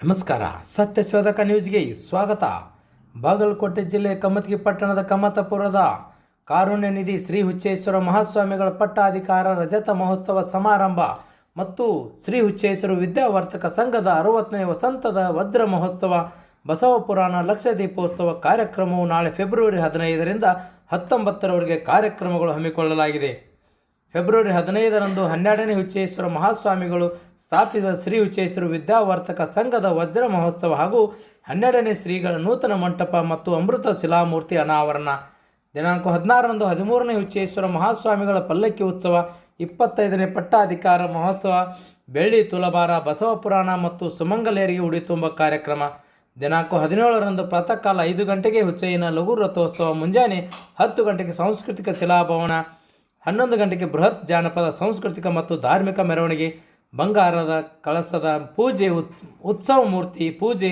ನಮಸ್ಕಾರ. ಸತ್ಯ ಶೋಧಕ ನ್ಯೂಸ್ಗೆ ಸ್ವಾಗತ. ಬಾಗಲಕೋಟೆ ಜಿಲ್ಲೆ ಕಮತ್ಗಿ ಪಟ್ಟಣದ ಕಮತಪುರದ ಕಾರುಣ್ಯ ನಿಧಿ ಶ್ರೀ ಹುಚ್ಚೇಶ್ವರ ಮಹಾಸ್ವಾಮಿಗಳ ಪಟ್ಟಾಧಿಕಾರ ರಜತ ಮಹೋತ್ಸವ ಸಮಾರಂಭ ಮತ್ತು ಶ್ರೀ ಹುಚ್ಚೇಶ್ವರ ವಿದ್ಯಾವರ್ತಕ ಸಂಘದ ಅರವತ್ತನೇ ವಸಂತದ ವಜ್ರ ಮಹೋತ್ಸವ ಬಸವ ಪುರಾಣ ಲಕ್ಷ ದೀಪೋತ್ಸವ ಕಾರ್ಯಕ್ರಮವು ನಾಳೆ ಫೆಬ್ರವರಿ ಹದಿನೈದರಿಂದ ಹತ್ತೊಂಬತ್ತರವರೆಗೆ ಕಾರ್ಯಕ್ರಮಗಳು ಹಮ್ಮಿಕೊಳ್ಳಲಾಗಿದೆ. ಫೆಬ್ರವರಿ ಹದಿನೈದರಂದು ಹನ್ನೆರಡನೇ ಹುಚ್ಚೇಶ್ವರ ಮಹಾಸ್ವಾಮಿಗಳು ಸ್ಥಾಪಿಸಿದ ಶ್ರೀ ಹುಚ್ಚೇಶ್ವರ ವಿದ್ಯಾವರ್ತಕ ಸಂಘದ ವಜ್ರ ಮಹೋತ್ಸವ ಹಾಗೂ ಹನ್ನೆರಡನೇ ಶ್ರೀಗಳ ನೂತನ ಮಂಟಪ ಮತ್ತು ಅಮೃತ ಶಿಲಾಮೂರ್ತಿ ಅನಾವರಣ. ದಿನಾಂಕ ಹದಿನಾರರಂದು ಹದಿಮೂರನೇ ಹುಚ್ಚೇಶ್ವರ ಮಹಾಸ್ವಾಮಿಗಳ ಪಲ್ಲಕ್ಕಿ ಉತ್ಸವ, ಇಪ್ಪತ್ತೈದನೇ ಪಟ್ಟಾಧಿಕಾರ ಮಹೋತ್ಸವ, ಬೆಳ್ಳಿ ತುಲಬಾರ ಬಸವ ಪುರಾಣ ಮತ್ತು ಸುಮಂಗಲೇರಿಗೆ ಉಡಿ ತುಂಬ ಕಾರ್ಯಕ್ರಮ. ದಿನಾಂಕ ಹದಿನೇಳರಂದು ಪ್ರಾತಃ ಕಾಲ ಐದು ಗಂಟೆಗೆ ಹುಚ್ಚಯ್ಯನ ಲಘು ರಥೋತ್ಸವ ಮುಂಜಾನೆ ಹತ್ತು ಗಂಟೆಗೆ ಸಾಂಸ್ಕೃತಿಕ ಶಿಲಾಭವನ. ಹನ್ನೊಂದು ಗಂಟೆಗೆ ಬೃಹತ್ ಜಾನಪದ ಸಾಂಸ್ಕೃತಿಕ ಮತ್ತು ಧಾರ್ಮಿಕ ಮೆರವಣಿಗೆ, ಬಂಗಾರದ ಕಳಸದ ಪೂಜೆ ಉತ್, ಉತ್ಸವ ಮೂರ್ತಿ, ಪೂಜೆ,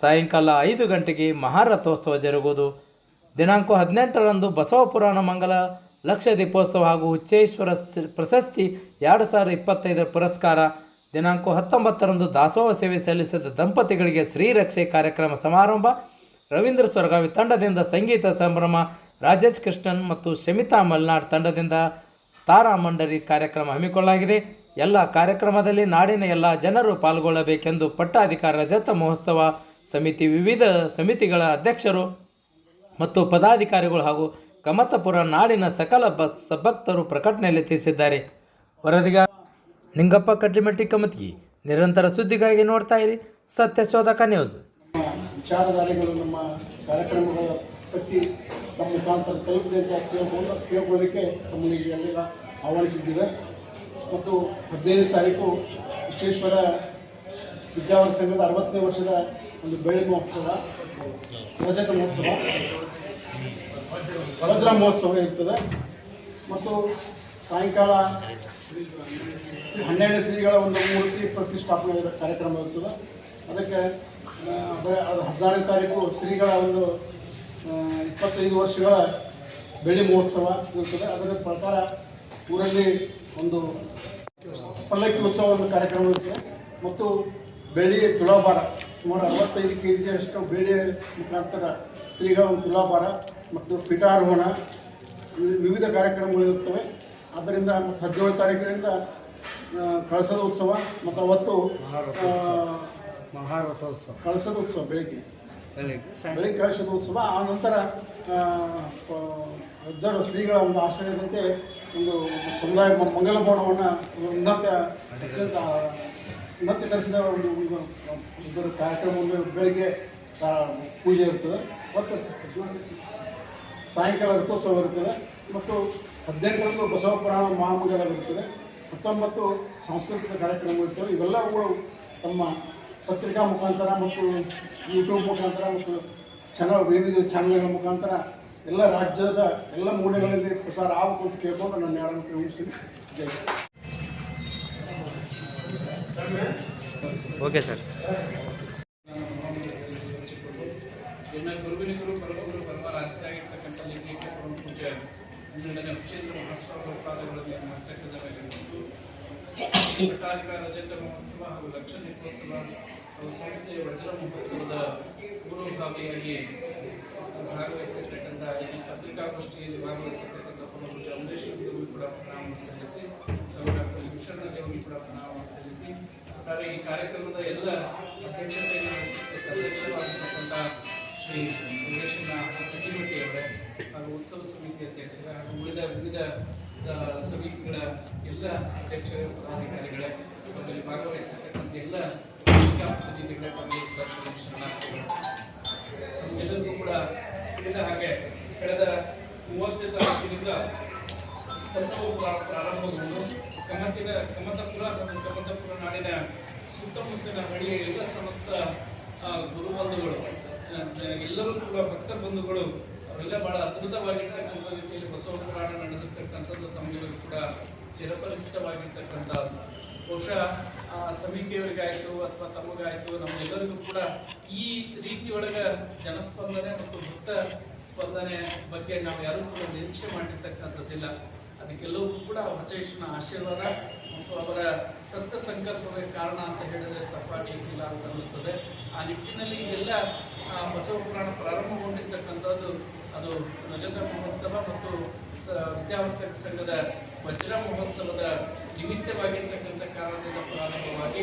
ಸಾಯಂಕಾಲ ಐದು ಗಂಟೆಗೆ ಮಹಾರಥೋತ್ಸವ ಜರುಗುವುದು. ದಿನಾಂಕ ಹದಿನೆಂಟರಂದು ಬಸವ ಪುರಾಣ ಮಂಗಲ ಲಕ್ಷ ದೀಪೋತ್ಸವ ಹಾಗೂ ಹುಚ್ಚೇಶ್ವರ ಪ್ರಶಸ್ತಿ ಎರಡು ಸಾವಿರದ ಇಪ್ಪತ್ತೈದರ ಪುರಸ್ಕಾರ. ದಿನಾಂಕ ಹತ್ತೊಂಬತ್ತರಂದು ದಾಸೋಹ ಸೇವೆ ಸಲ್ಲಿಸಿದ ದಂಪತಿಗಳಿಗೆ ಶ್ರೀರಕ್ಷೆ ಕಾರ್ಯಕ್ರಮ ಸಮಾರಂಭ. ರವೀಂದ್ರ ಸ್ವರ್ಗಾವಿ ತಂಡದಿಂದ ಸಂಗೀತ ಸಂಭ್ರಮ ರಾಜೇಶ್ ಕೃಷ್ಣನ್ ಮತ್ತು ಶಮಿತಾ ಮಲ್ನಾಡ್ ತಂಡದಿಂದ ತಾರಾ ಮಂಡರಿ ಕಾರ್ಯಕ್ರಮ ಹಮ್ಮಿಕೊಳ್ಳಲಾಗಿದೆ. ಎಲ್ಲ ಕಾರ್ಯಕ್ರಮದಲ್ಲಿ ನಾಡಿನ ಎಲ್ಲ ಜನರು ಪಾಲ್ಗೊಳ್ಳಬೇಕೆಂದು ಪಟ್ಟಾಧಿಕಾರ ರಜತ ಮಹೋತ್ಸವ ಸಮಿತಿ ವಿವಿಧ ಸಮಿತಿಗಳ ಅಧ್ಯಕ್ಷರು ಮತ್ತು ಪದಾಧಿಕಾರಿಗಳು ಹಾಗೂ ಕಮತಪುರ ನಾಡಿನ ಸಕಲ ಭಕ್ ಸಭಕ್ತರು ಪ್ರಕಟಣೆಯಲ್ಲಿ ತಿಳಿಸಿದ್ದಾರೆ. ವರದಿಗ ನಿಂಗಪ್ಪ ಕಡ್ಲಿಮಟ್ಟಿ ಕಮತ್ಗಿ ನಿರಂತರ ಸುದ್ದಿಗಾಗಿ ನೋಡ್ತಾ ಇರಿ. ಸತ್ಯ ಶೋಧಕ ನ್ಯೂಸ್. ವಿಚಾರಧಾರೆಗಳು ನಮ್ಮ ಕಾರ್ಯಕ್ರಮಗಳ ಪಟ್ಟಿ ನಮ್ಮ ಮುಖಾಂತರ ತಲುಪಿದೆ ಅಂತ ಕೇಳ್ಬೋದು ಕೇಳ್ಕೊಳ್ಳಿಕ್ಕೆ ತಮ್ಮಲ್ಲಿ ಎಲ್ಲ ಆಹ್ವಾನಿಸಿದ್ದೀವಿ. ಮತ್ತು ಹದಿನೈದು ತಾರೀಕು ವಿಶ್ವೇಶ್ವರ ವಿದ್ಯಾವರ ಸಂಘದ ಅರವತ್ತನೇ ವರ್ಷದ ಒಂದು ಬೆಳ್ಳಿ ಮಹೋತ್ಸವ ರಜತ ಮಹೋತ್ಸವ. ವಜ್ರ ಮಹೋತ್ಸವ ಇರ್ತದೆ. ಮತ್ತು ಸಾಯಂಕಾಲ ಹನ್ನೆರಡು ಶ್ರೀಗಳ ಒಂದು ಮೂರ್ತಿ ಪ್ರತಿಷ್ಠಾಪನೆ ಕಾರ್ಯಕ್ರಮ ಇರ್ತದೆ. ಅದಕ್ಕೆ ಅದ ಹದಿನಾರನೇ ತಾರೀಕು ಶ್ರೀಗಳ ಒಂದು ಇಪ್ಪತ್ತೈದು ವರ್ಷಗಳ ಬೆಳ್ಳಿ ಮಹೋತ್ಸವ ಇರುತ್ತದೆ ಅದರ ಪ್ರಕಾರ ಊರಲ್ಲಿ ಒಂದು ಪಲ್ಲಕ್ಕಿ ಉತ್ಸವ ಒಂದು ಕಾರ್ಯಕ್ರಮ ಇರುತ್ತೆ ಮತ್ತು ಬೆಳ್ಳಿ ತುಲಾಭಾರ ಸುಮಾರು ಅರವತ್ತೈದು ಕೆ ಜಿಯಷ್ಟು ಬೆಳ್ಳಿ ಮುಖಾಂತರ ಶ್ರೀಗಳ ಒಂದು ತುಲಾಭಾರ ಮತ್ತು ಪೀಠಾರೋಹಣ ವಿವಿಧ ಕಾರ್ಯಕ್ರಮಗಳು ಇರ್ತವೆ ಆದ್ದರಿಂದ ಮತ್ತು ಹದಿನೇಳು ತಾರೀಕಿನಿಂದ ಕಳಸದ ಉತ್ಸವ ಮತ್ತು ಅವತ್ತು ಮಹಾರಥೋತ್ಸವ. ಕಳಸದ ಉತ್ಸವ ಬೆಳಿಗ್ಗೆ. ಬೆಳಿಗ್ಗೆ ಉತ್ಸವ, ಆ ನಂತರ ಅಜ್ಜರ ಶ್ರೀಗಳ ಒಂದು ಆಶ್ರಯದಂತೆ ಒಂದು ಸಮುದಾಯ ಮಂಗಲ ಭವನವನ್ನು ಉನ್ನತ, ಅತ್ಯಂತ ಉನ್ನತೀಕರಿಸಿದ ಒಂದು ಒಂದು ಇದರ ಕಾರ್ಯಕ್ರಮ ಒಂದು ಬೆಳಿಗ್ಗೆ ಪೂಜೆ ಇರ್ತದೆ. ಮತ್ತು ಸಾಯಂಕಾಲ ರಥೋತ್ಸವ ಇರ್ತದೆ. ಮತ್ತು ಹದಿನೆಂಟರಂದು ಬಸವ ಪುರಾಣ ಮಹಾಮಂಗಲ ಇರ್ತದೆ. ಹತ್ತೊಂಬತ್ತು ಸಾಂಸ್ಕೃತಿಕ ಕಾರ್ಯಕ್ರಮ ಇರ್ತವೆ. ಇವೆಲ್ಲವುಗಳು ತಮ್ಮ ಪತ್ರಿಕಾ ಮುಖಾಂತರ ಮತ್ತು ಯೂಟ್ಯೂಬ್ ಮುಖಾಂತರ ಮತ್ತು ಚಾನಲ್ ವಿವಿಧ ಚಾನಲ್ಗಳ ಮುಖಾಂತರ ಎಲ್ಲ ರಾಜ್ಯದ ಎಲ್ಲ ಮೂಲೆಗಳಲ್ಲಿ ಪ್ರಸಾರ ಆಗಬೇಕು ಅಂತ ಕೇಳ್ಕೊಂಡು ನಾನು ಯಾರನ್ನು ಪ್ರಯೋಗಿಸ್ತೀನಿ ಜೈ ಓಕೆ ಸರ್. ಇನ್ನು ಗುರುವಿನಿಗರು ಪರಮಗುರು ಪರಮರಾಜರಾಗಿರ್ತಕ್ಕಂಥ ಲಿಂಗೈಕ್ಯ ಪರಮ ಪೂಜ್ಯ? ಹನ್ನೆರಡನೇ ಉಚ್ಚೇಂದ್ರ ಮಹಾಸ್ವಾಮಿ ಪಾದಗಳಲ್ಲಿ ಮಸ್ತಕದ ಮೇಲೆ ನಿಂತು. ಪಟ್ಟಾಧಿಕಾರ ರಜತ ಮಹೋತ್ಸವ ಹಾಗೂ ಲಕ್ಷ ದೀಪೋತ್ಸವ ಸಂಸ್ಥೆಯ ವಜ್ರ ಮಹೋತ್ಸವದ ಪೂರ್ವಭಾವಿಯಾಗಿ ಭಾಗವಹಿಸಿರ್ತಕ್ಕಂಥ ಈ ಪತ್ರಿಕಾಗೋಷ್ಠಿಯಲ್ಲಿ ಭಾಗವಹಿಸಿರ್ತಕ್ಕಂಥ ಪರಮ ಪೂಜ್ಯ ಕೂಡ ಪ್ರಣಾಮ ಸಲ್ಲಿಸಿ ಡಾಕ್ಟರ್ ಶಿಕ್ಷಣ ಕೂಡ ಪ್ರಣಾಮ ಸಲ್ಲಿಸಿ, ಒಟ್ಟಾರೆ ಈ ಕಾರ್ಯಕ್ರಮದ ಎಲ್ಲ ಅಧ್ಯಕ್ಷತೆಯನ್ನು ಅಧ್ಯಕ್ಷವಾಗಿರ್ತಕ್ಕಂಥ ಶ್ರೀ ಯೋಗೇಶನ ಕಟ್ಟಿಮಟ್ಟಿ ಅವರೇ ಹಾಗೂ ಉತ್ಸವ ಸಮಿತಿ ಅಧ್ಯಕ್ಷರ ಹಾಗೂ ಉಳಿದ ವಿವಿಧ ಸಮಿತಿಗಳ ಎಲ್ಲ ಅಧ್ಯಕ್ಷರು, ಪದಾಧಿಕಾರಿಗಳೇ ಅದರಲ್ಲಿ ಭಾಗವಹಿಸಿರ್ತಕ್ಕಂಥ ಎಲ್ಲ ತಮಗೆ ಕೂಡ ತಿಳಿದ ಹಾಗೆ ಕಳೆದ ಮೂವತ್ತನೇ ತಾರೀಕಿನಿಂದ ಬಸವ ಪ್ರಾರಂಭಗೊಂಡು ಕಮತಿನ ಕಮತಪುರ ಮತ್ತು ಕಮತಪುರ ನಾಡಿನ ಸುತ್ತಮುತ್ತಲಿನ ಹಳ್ಳಿಯ ಎಲ್ಲ ಸಮಸ್ತ ಗುರುಬಂಧುಗಳು ಎಲ್ಲರೂ ಕೂಡ ಭಕ್ತ ಬಂಧುಗಳು ಅವರೆಲ್ಲ ಬಹಳ ಅದ್ಭುತವಾಗಿರ್ತಕ್ಕಂಥ ರೀತಿಯಲ್ಲಿ ಬಸವ ಪುರಾಣ ನಡೆದಿರ್ತಕ್ಕಂಥದ್ದು ತಮಗೆಲ್ಲರೂ ಕೂಡ ಚಿರಪರಿಚಿತವಾಗಿರ್ತಕ್ಕಂಥದ್ದು ಬಹುಶಃ ಆ, ಸಮಿತಿಯವರಿಗಾಯ್ತು ಅಥವಾ ತಮಗಾಯ್ತು ನಮ್ಮೆಲ್ಲರಿಗೂ ಕೂಡ ಈ ರೀತಿಯೊಳಗ ಜನಸ್ಪಂದನೆ ಮತ್ತು ಭಕ್ತ ಸ್ಪಂದನೆ ಬಗ್ಗೆ ನಾವು ಯಾರೂ ಕೂಡ ನಿರೀಕ್ಷೆ ಮಾಡಿರ್ತಕ್ಕಂಥದ್ದಿಲ್ಲ. ಅದಕ್ಕೆಲ್ಲವೂ ಕೂಡ ವಚೇಶನ ಆಶೀರ್ವಾದ ಮತ್ತು ಅವರ ಸತ್ತ ಸಂಕಲ್ಪವೇ ಕಾರಣ ಅಂತ ಹೇಳಿದರೆ ತಪ್ಪಾಗಿಲ್ಲ ಅಂತ ಅನ್ನಿಸ್ತದೆ. ಆ ನಿಟ್ಟಿನಲ್ಲಿ ಎಲ್ಲ ಬಸವ ಪುರಾಣ ಪ್ರಾರಂಭಗೊಂಡಿರ್ತಕ್ಕಂಥದ್ದು ಅದು ರಜತ ಮಹೋತ್ಸವ ಮತ್ತು ವಿದ್ಯಾವರ್ತಕ ಸಂಘದ ವಜ್ರ ಮಹೋತ್ಸವದ ನಿಮಿತ್ತವಾಗಿರ್ತಕ್ಕಂಥ ಕಾರಣದಿಂದ ಪ್ರಾರಂಭವಾಗಿ